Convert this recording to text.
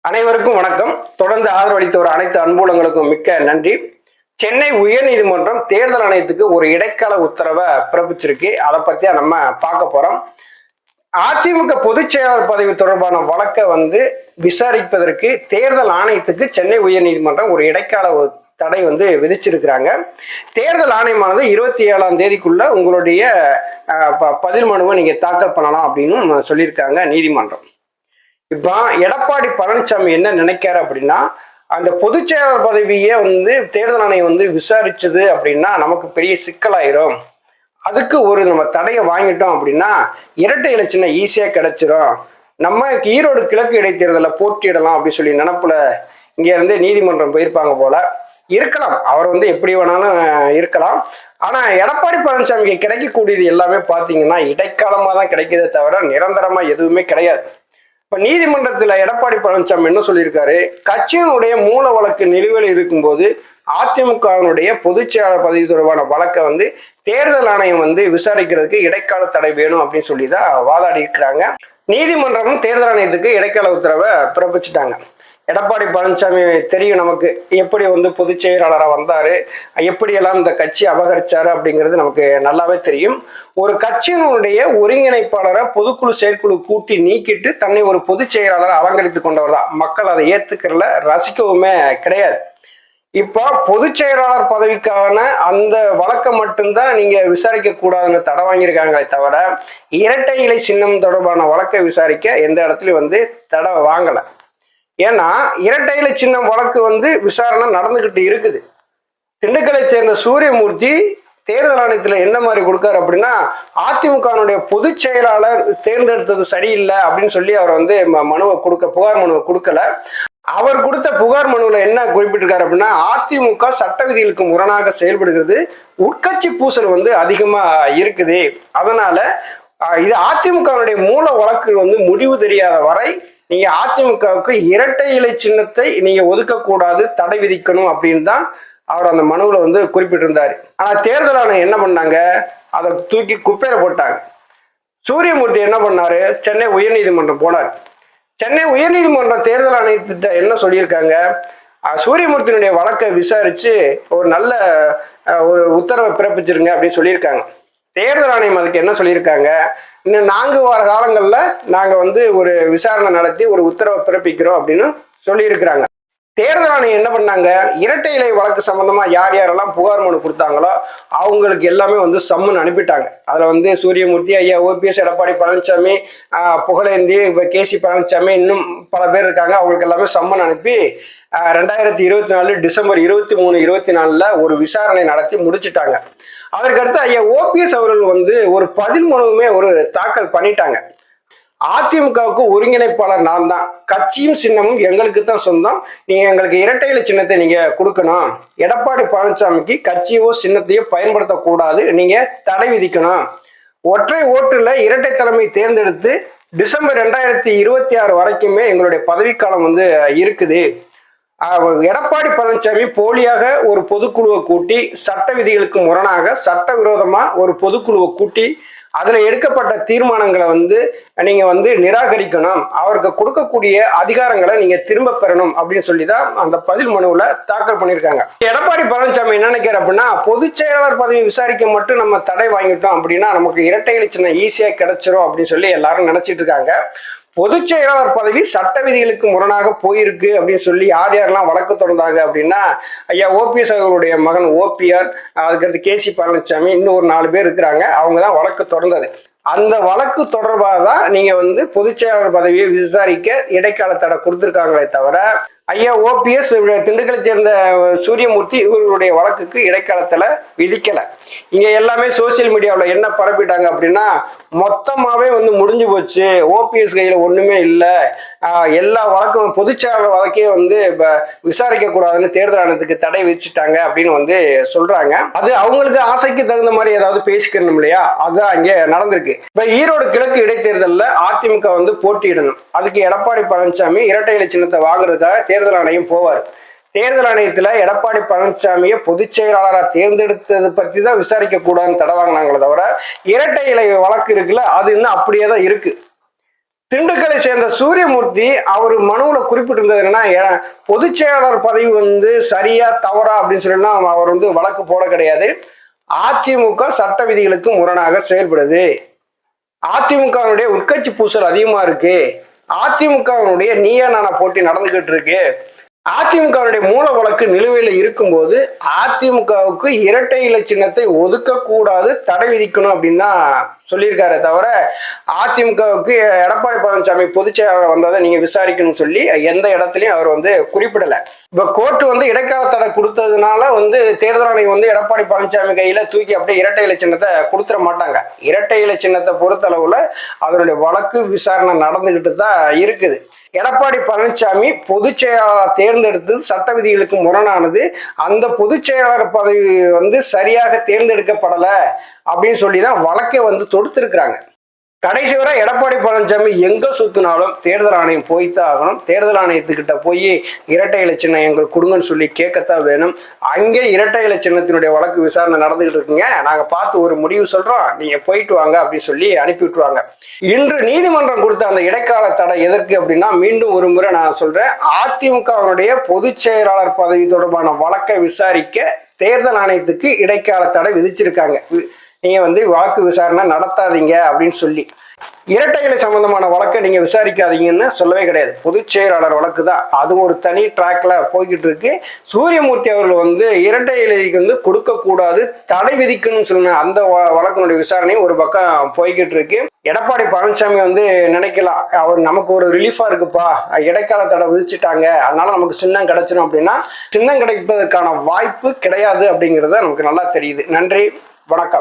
அனைவருக்கும் வணக்கம். தொடர்ந்து ஆதரவளித்த ஒரு அனைத்து அன்புலங்களுக்கும் மிக்க நன்றி. சென்னை உயர்நீதிமன்றம் தேர்தல் ஆணையத்துக்கு ஒரு இடைக்கால உத்தரவை பிறப்பிச்சிருக்கு. அதை பத்தியா நம்ம பார்க்க போறோம். அதிமுக பொதுச் செயலாளர் பதவி தொடர்பான வழக்கை வந்து விசாரிப்பதற்கு தேர்தல் ஆணையத்துக்கு சென்னை உயர்நீதிமன்றம் ஒரு இடைக்கால தடை வந்து விதிச்சிருக்கிறாங்க. தேர்தல் ஆணையமானது இருபத்தி ஏழாம் தேதிக்குள்ள உங்களுடைய ப- பதில் மனுவை நீங்க தாக்கல் பண்ணலாம் அப்படின்னு சொல்லியிருக்காங்க நீதிமன்றம். இப்போ எடப்பாடி பழனிசாமி என்ன நினைக்காரு அப்படின்னா அந்த பொதுச் செயலாளர் பதவியே வந்து தேர்தல் ஆணையம் வந்து விசாரிச்சது அப்படின்னா நமக்கு பெரிய சிக்கலாயிரும். அதுக்கு ஒரு நம்ம தடையை வாங்கிட்டோம் அப்படின்னா இரட்டை இலச்சினை ஈஸியாக கிடைச்சிரும். நம்ம ஈரோடு கிழக்கு இடைத்தேர்தலில் போட்டியிடலாம் அப்படின்னு சொல்லி நினப்புல இங்கே இருந்து நீதிமன்றம் போயிருப்பாங்க போல. இருக்கலாம். அவர் வந்து எப்படி வேணாலும் இருக்கலாம். ஆனால் எடப்பாடி பழனிசாமிக்கு கிடைக்கக்கூடியது எல்லாமே பார்த்தீங்கன்னா இடைக்காலமாக தான் கிடைக்கிறதே தவிர நிரந்தரமாக எதுவுமே கிடையாது. இப்ப நீதிமன்றத்துல எடப்பாடி பழனிசாமி என்ன சொல்லியிருக்காரு? கட்சியினுடைய மூல வழக்கு நிலுவையில் இருக்கும்போது அதிமுகவினுடைய பொதுச்செயலாளர் பதவி தொடர்பான வழக்கை வந்து தேர்தல் ஆணையம் வந்து விசாரிக்கிறதுக்கு இடைக்கால தடை வேணும் அப்படின்னு சொல்லி தான் வாதாடி இருக்கிறாங்க நீதிமன்றமும் தேர்தல் ஆணையத்துக்கு இடைக்கால உத்தரவை பிறப்பிச்சிட்டாங்க. எடப்பாடி பழனிசாமி தெரியும் நமக்கு எப்படி வந்து பொதுச் செயலாளராக வந்தாரு எப்படியெல்லாம் இந்த கட்சி அபகரிச்சாரு அப்படிங்கிறது நமக்கு நல்லாவே தெரியும். ஒரு கட்சியினுடைய ஒருங்கிணைப்பாளரை பொதுக்குழு செயற்குழு கூட்டி நீக்கிட்டு தன்னை ஒரு பொதுச் செயலாளரை அலங்கரித்து கொண்டவர் தான். மக்கள் அதை ஏத்துக்கிறல ரசிக்கவுமே கிடையாது. இப்போ பொதுச் செயலாளர் பதவிக்கான அந்த வழக்கை மட்டும்தான் நீங்க விசாரிக்க கூடாதுன்னு தடை வாங்கியிருக்காங்களே தவிர இரட்டை இலை சின்னம் தொடர்பான வழக்கை விசாரிக்க எந்த இடத்துலயும் வந்து தடை வாங்கலை. ஏன்னா இரட்டையில சின்ன சின்னம் வழக்கு வந்து விசாரணை நடந்துகிட்டு இருக்குது. திண்டுக்கலை சேர்ந்த சூரியமூர்த்தி தேர்தல் ஆணையத்துல என்ன மாதிரி கொடுக்காரு அப்படின்னா அதிமுகனுடைய பொதுச் செயலாளர் தேர்ந்தெடுத்தது சரியில்லை அப்படின்னு சொல்லி அவர் வந்து ம- மனுவை கொடுக்க புகார் மனுவை கொடுக்கல. அவர் கொடுத்த புகார் மனுவில் என்ன குறிப்பிட்டிருக்காரு அப்படின்னா அதிமுக சட்ட விதிகளுக்கு முரணாக செயல்படுகிறது. உட்கட்சி பூசல் வந்து அதிகமா இருக்குது. அதனால இது அதிமுகவினுடைய மூல வழக்கு வந்து முடிவு தெரியாத வரை நீங்க அதிமுகவுக்கு இரட்டை இலை சின்னத்தை நீங்க ஒதுக்கக்கூடாது தடை விதிக்கணும் அப்படின்னு தான் அவர் அந்த மனுவில் வந்து குறிப்பிட்டிருந்தார். ஆனால் தேர்தல் ஆணையம் என்ன பண்ணாங்க? அதை தூக்கி குப்பையில போட்டாங்க. சூரியமூர்த்தி என்ன பண்ணாரு? சென்னை உயர்நீதிமன்றம் போனார். சென்னை உயர்நீதிமன்றம் தேர்தல் ஆணையத்திட்ட என்ன சொல்லியிருக்காங்க? சூரியமூர்த்தியினுடைய வழக்கை விசாரிச்சு ஒரு நல்ல ஒரு உத்தரவை பிறப்பிச்சிருங்க அப்படின்னு சொல்லியிருக்காங்க. தேர்தல் ஆணையம் அதுக்கு என்ன சொல்லியிருக்காங்க? இன்னும் நான்கு வார காலங்களில் நாங்கள் வந்து ஒரு விசாரணை நடத்தி ஒரு உத்தரவை பிறப்பிக்கிறோம் அப்படின்னு சொல்லியிருக்கிறாங்க. தேர்தல் ஆணையம் என்ன பண்ணாங்க? இரட்டை இலை வழக்கு சம்பந்தமா யார் யாரெல்லாம் புகார் மனு கொடுத்தாங்களோ அவங்களுக்கு எல்லாமே வந்து சம்மன் அனுப்பிட்டாங்க. அதுல வந்து சூரியமூர்த்தி ஐயா OPS Edappadi Palaniswami Pugazhendhi K C Palaniswami இன்னும் பல பேர் இருக்காங்க. அவங்களுக்கு எல்லாமே சம்மன் அனுப்பி ரெண்டாயிரத்தி இருபத்தி நாலு டிசம்பர் இருபத்தி மூணு இருபத்தி நாலுல ஒரு விசாரணை நடத்தி முடிச்சுட்டாங்க. அதற்கடுத்து ஐயா ஓபிஎஸ் அவர்கள் வந்து ஒரு பதில் மனுவுமே ஒரு தாக்கல் பண்ணிட்டாங்க. அதிமுகவுக்கு ஒருங்கிணைப்பாளர் நான் தான். கட்சியும் சின்னமும் எங்களுக்கு தான் சொந்தம். நீங்க எங்களுக்கு இரட்டை இலை சின்னத்தை நீங்க கொடுக்கணும். எடப்பாடி பழனிசாமிக்கு கட்சியோ சின்னத்தையோ பயன்படுத்தக்கூடாது. நீங்க தடை விதிக்கணும். ஒற்றை ஓட்டுல இரட்டை தலைமை தேர்ந்தெடுத்து டிசம்பர் ரெண்டாயிரத்தி இருபத்தி ஆறு வரைக்குமே எங்களுடைய பதவிக்காலம் வந்து இருக்குது. எடப்பாடி பழனிசாமி போலியாக ஒரு பொதுக்குழுவை கூட்டி சட்ட விதிகளுக்கு முரணாக சட்டவிரோதமா ஒரு பொதுக்குழுவை கூட்டி அதுல எடுக்கப்பட்ட தீர்மானங்களை வந்து நீங்க வந்து நிராகரிக்கணும். அவருக்கு கொடுக்கக்கூடிய அதிகாரங்களை நீங்க திரும்ப பெறணும் அப்படின்னு சொல்லி தான் அந்த பதில் மனுவில் தாக்கல் பண்ணியிருக்காங்க. எடப்பாடி பழனிசாமி என்ன நினைக்கிறார் அப்படின்னா பொதுச் செயலாளர் பதவி விசாரிக்க மட்டும் நம்ம தடை வாங்கிட்டோம் அப்படின்னா நமக்கு இரட்டை இலச்சினை ஈஸியா கிடைச்சிரும் அப்படின்னு சொல்லி எல்லாரும் நினைச்சிட்டு இருக்காங்க. பொதுச் செயலாளர் பதவி சட்ட விதிகளுக்கு முரணாக போயிருக்கு அப்படின்னு சொல்லி யார் யாரெல்லாம் வழக்கு தொடர்ந்தாங்க அப்படின்னா ஐயா ஓபிஎஸ் அவர்களுடைய மகன் ஓபிஆர் அதுக்கடுத்து கே சி பழனிசாமி இன்னும் ஒரு நாலு பேர் இருக்கிறாங்க. அவங்க தான் வழக்கு தொடர்ந்தது. அந்த வழக்கு தொடர்பாக தான் நீங்க வந்து பொதுச் செயலாளர் பதவியை விசாரிக்க இடைக்கால தடை கொடுத்துருக்காங்களே தவிர ஐயா ஓபிஎஸ் திண்டுக்கலை சேர்ந்த சூரியமூர்த்தி இவர்களுடைய வழக்குக்கு இடைக்காலத்தில் விதிக்கலை. இங்கே எல்லாமே சோசியல் மீடியாவில் என்ன பரப்பிட்டாங்க அப்படின்னா மொத்தமாவே வந்து முடிஞ்சு போச்சு. ஓபிஎஸ் கையில ஒண்ணுமே இல்லை. எல்லா வழக்கும் பொதுச்செயலாளர் வழக்கே வந்து விசாரிக்க கூடாதுன்னு தேர்தல் ஆணையத்துக்கு தடை விதிச்சிட்டாங்க அப்படின்னு வந்து சொல்றாங்க. அது அவங்களுக்கு ஆசைக்கு தகுந்த மாதிரி ஏதாவது பேசிக்கணும் இல்லையா? அதுதான் அங்கே நடந்திருக்கு. இப்ப ஈரோடு கிழக்கு இடைத்தேர்தலில் அதிமுக வந்து போட்டியிடணும். அதுக்கு எடப்பாடி பழனிசாமி இரட்டை இலை சின்னத்தை வாங்குறதுக்காக தேர்தல் ஆணையம் போவார். தேர்தல் ஆணையத்துல எடப்பாடி பழனிசாமியை பொதுச் செயலாளராக தேர்ந்தெடுத்தது பத்தி தான் விசாரிக்க கூடாதுன்னு தடை வாங்கினாங்களே தவிர இரட்டை இலை வழக்கு இருக்குல்ல அது இன்னும் அப்படியே தான் இருக்கு. திண்டுக்கலை சேர்ந்த சூரியமூர்த்தி அவர் மனுவில் குறிப்பிட்டிருந்தது என்னன்னா பொதுச் செயலாளர் பதவி வந்து சரியா தவறா அப்படின்னு சொல்லலாம் அவர் வந்து வழக்கு போட கிடையாது. அதிமுக சட்ட விதிகளுக்கு முரணாக செயல்படுது. அதிமுகவினுடைய உட்கட்சி பூசல் அதிகமா இருக்கு. அதிமுகவினுடைய நீயா நானா போட்டி நடந்துகிட்டு இருக்கு. அதிமுகவுடைய மூல வழக்கு நிலுவையில் இருக்கும்போது அதிமுகவுக்கு இரட்டை இலை சின்னத்தை ஒதுக்கக்கூடாது தடை விதிக்கணும் அப்படின்னு தான் சொல்லியிருக்காரே தவிர அதிமுகவுக்கு எடப்பாடி பழனிசாமி பொதுச் செயலாளர் வந்ததை நீங்க விசாரிக்கணும்னு சொல்லி எந்த இடத்துலையும் அவர் வந்து குறிப்பிடலை. இப்ப கோர்ட் வந்து இடைக்கால தடை கொடுத்ததுனால வந்து தேர்தல் ஆணையம் வந்து எடப்பாடி பழனிசாமி கையில தூக்கி அப்படியே இரட்டை இலை சின்னத்தை கொடுத்துட மாட்டாங்க. இரட்டை இலை சின்னத்தை பொறுத்தளவில் அதனுடைய வழக்கு விசாரணை நடந்துகிட்டு தான் இருக்குது. எடப்பாடி பழனிசாமி பொதுச் செயலாளர் தேர்ந்தெடுத்தது சட்ட விதிகளுக்கு முரணானது. அந்த பொதுச் செயலாளர் பதவி வந்து சரியாக தேர்ந்தெடுக்கப்படலை அப்படின்னு சொல்லி தான் வழக்கை வந்து தொடுத்திருக்கிறாங்க. கடைசி வரை எடப்பாடி பழனிசாமி எங்க சுத்தினாலும் தேர்தல் ஆணையம் போய்த்தான் ஆகணும். தேர்தல் ஆணையத்துக்கிட்ட போய் இரட்டை இலை சின்னம் எங்களுக்கு கொடுங்கன்னு சொல்லி கேட்கத்தான் வேணும். அங்கே இரட்டை இலை சின்னத்தினுடைய வழக்கு விசாரணை நடந்துகிட்டு இருக்குங்க. நாங்க பார்த்து ஒரு முடிவு சொல்றோம். நீங்க போயிட்டு வாங்க அப்படின்னு சொல்லி அனுப்பி விட்டுருவாங்க. இன்று நீதிமன்றம் கொடுத்த அந்த இடைக்கால தடை எதற்கு அப்படின்னா மீண்டும் ஒரு முறை நான் சொல்றேன். அதிமுகவினுடைய பொதுச் செயலாளர் பதவி தொடர்பான வழக்கை விசாரிக்க தேர்தல் ஆணையத்துக்கு இடைக்கால தடை விதிச்சிருக்காங்க. நீங்கள் வந்து வழக்கு விசாரணை நடத்தாதீங்க அப்படின்னு சொல்லி இரட்டை இலை சம்பந்தமான வழக்கை நீங்கள் விசாரிக்காதீங்கன்னு சொல்லவே கிடையாது. பொதுச் செயலாளர் வழக்கு தான். அது ஒரு தனி ட்ராக்ல போய்கிட்டு இருக்கு. சூரியமூர்த்தி அவர்கள் வந்து இரட்டை இலைக்கு வந்து கொடுக்கக்கூடாது தடை விதிக்கணும்னு சொன்ன அந்த வ- வழக்கினுடைய விசாரணையும் ஒரு பக்கம் போய்கிட்டு இருக்கு. எடப்பாடி பழனிசாமி வந்து நினைக்கலாம் அவர் நமக்கு ஒரு ரிலீஃபா இருக்குப்பா. இடைக்கால தடை விதிச்சுட்டாங்க. அதனால நமக்கு சின்னம் கிடைச்சிடும் அப்படின்னா சின்னம் கிடைப்பதற்கான வாய்ப்பு கிடையாது அப்படிங்கிறத நமக்கு நல்லா தெரியுது. நன்றி வணக்கம்.